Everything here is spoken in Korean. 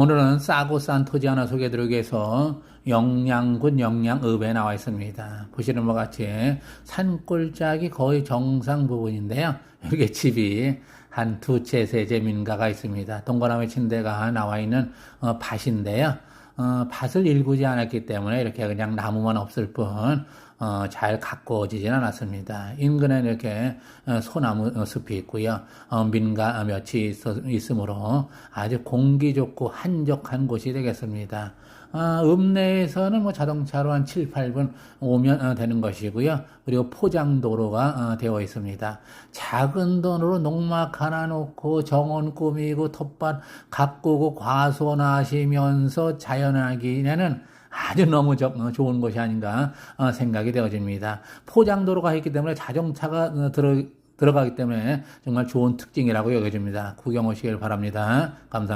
오늘은 싸고 싼 토지 하나 소개해드리기 위해서 영양군 영양읍에 나와 있습니다. 보시는 것 같이 산골짜기 거의 정상 부분인데요. 이렇게 집이 한 두 채, 세 채 민가가 있습니다. 동그라미 침대가 나와 있는 어, 밭인데요. 어, 밭을 일구지 않았기 때문에 이렇게 그냥 나무만 없을 뿐, 어, 잘 가꾸어지진 않았습니다. 인근에 이렇게 어, 소나무 어, 숲이 있고요. 어, 민가 몇이 있, 있으므로 아주 공기 좋고 한적한 곳이 되겠습니다. 아, 읍내에서는 뭐 자동차로 한 7, 8분 오면 어, 되는 것이고요. 그리고 포장도로가 어, 되어 있습니다. 작은 돈으로 농막 하나 놓고 정원 꾸미고 텃밭 가꾸고 과소하시면서 자연하기에는 아주 너무 적- 어, 좋은 곳이 아닌가 어, 생각이 되어집니다. 포장도로가 있기 때문에 자동차가 어, 들어, 들어가기 때문에 정말 좋은 특징이라고 여겨집니다. 구경 오시길 바랍니다. 감사합니다.